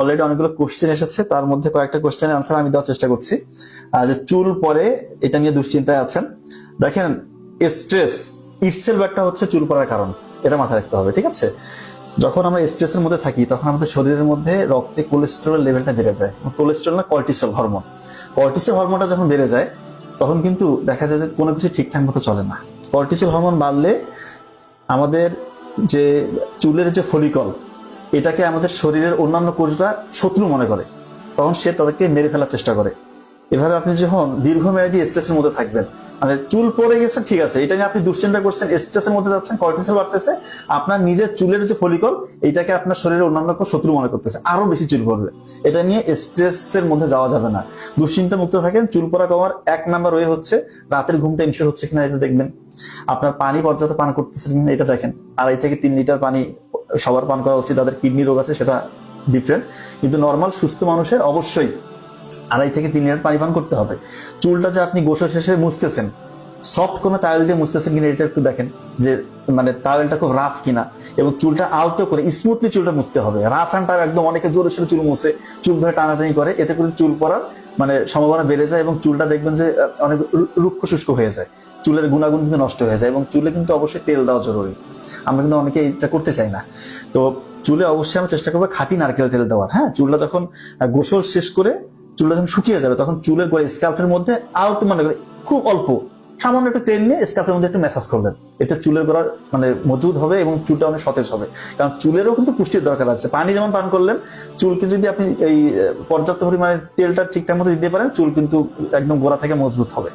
Already অনেকগুলো question এসেছে, তার মধ্যে কয়েকটা কোশ্চেনের আনসার আমি দেওয়ার চেষ্টা করছি। যে চুল পরে এটা নিয়ে দুশ্চিন্তায় আছেন। দেখেন স্ট্রেস ইটসেলফ একটা হচ্ছে চুল পড়ার কারণ, এটা মাথায় রাখতে হবে, ঠিক আছে? যখন আমরা স্ট্রেসের মধ্যে থাকি, তখন আমাদের শরীরের মধ্যে রক্তে কোলেস্টেরল লেভেলটা বেড়ে যায়। কোলেস্টেরল না কর্টিসল হরমোন কর্টিসল হরমোনটা যখন বেড়ে যায়, তখন কিন্তু দেখা যায় যে কোনো কিছু ঠিকঠাক মতো চলে না। কর্টিসল হরমোন বাড়লে আমাদের যে চুলের যে ফলিকল এটাকে আমাদের শরীরের অন্যান্য কোষরা শত্রু মনে করে। তখন সে তাদেরকে মেরে ফেলার চেষ্টা করে। এভাবে আপনি যখন দীর্ঘমেয়াদী স্ট্রেসের মধ্যে থাকবেন মানে চুল পড়ে গেছে, ঠিক আছে, এটা নিয়ে আপনি দুশ্চিন্তা করছেন স্ট্রেসের মধ্যে যাচ্ছেন কর্টিসল বাড়তেছে, আপনার নিজের চুলের যে ফলিকল এটাকে আপনার শরীরের অন্যান্য শত্রু মনে করতেছে। আরও বেশি চুল পড়বে এটা নিয়ে স্ট্রেসের মধ্যে যাওয়া যাবে না। দুশ্চিন্তা মুক্ত থাকেন, চুল পড়া কমার এক নাম্বার ওয়ে হচ্ছে, রাতের ঘুমটা ইনশিওর হচ্ছে কিনা এটা দেখবেন। আপনার পানি পর্যাপ্ত পান করতেছেন এটা দেখেন। আড়াই থেকে তিন লিটার পানি সবার পান করা উচিত, তাদের কিডনি রোগ আছে, সেটা ডিফারেন্ট কিন্তু নর্মাল সুস্থ মানুষের অবশ্যই আড়াই থেকে তিন লিটার পানি পান করতে হবে। চুলটা যে আপনি গোসল শেষে মুছতেছেন সফট কোনো টাওয়েল দিয়ে মুছতেছেন কিনা এটা একটু দেখেন, যে মানে টাওয়েলটা খুব রাফ কিনা। এবং চুলটা আলতো করে স্মুথলি চুলটা মুছতে হবে। রাফ অ্যান্ড টাইপ একদম অনেকে জোরে সোরে চুল মুছে, চুল ধরে টানাটানি করে, এতে করে চুল পড়ার মানে সম্ভাবনা বেড়ে যায় এবং চুলটা দেখবেন যে অনেক রুক্ষ শুষ্ক হয়ে যায়। চুলের গুণাগুণ কিন্তু নষ্ট হয়ে যায় এবং চুলে কিন্তু অবশ্যই তেল দেওয়া জরুরি। আমরা কিন্তু অনেকে এটা করতে চাই না। তো চুলে অবশ্যই আমরা চেষ্টা করব খাঁটি নারকেল তেল দেওয়ার। হ্যাঁ চুলটা যখন গোসল শেষ করে চুলটা যখন শুকিয়ে যাবে, তখন চুলের পরে মধ্যে আলতো মানে খুব অল্প সামান্য একটু তেল নিয়ে স্কাল্পের মধ্যে একটু ম্যাসাজ করবেন। এটা চুলের গোড়া মানে মজবুত হবে এবং চুলটা অনেক সতেজ হবে। কারণ চুলেরও কিন্তু পুষ্টির দরকার আছে। পানি যেমন পান করলেন চুলকে যদি আপনি এই পর্যাপ্ত পরিমাণে তেলটা ঠিকঠাক মতো দিতে পারেন, চুল কিন্তু একদম গোড়া থেকে মজবুত হবে।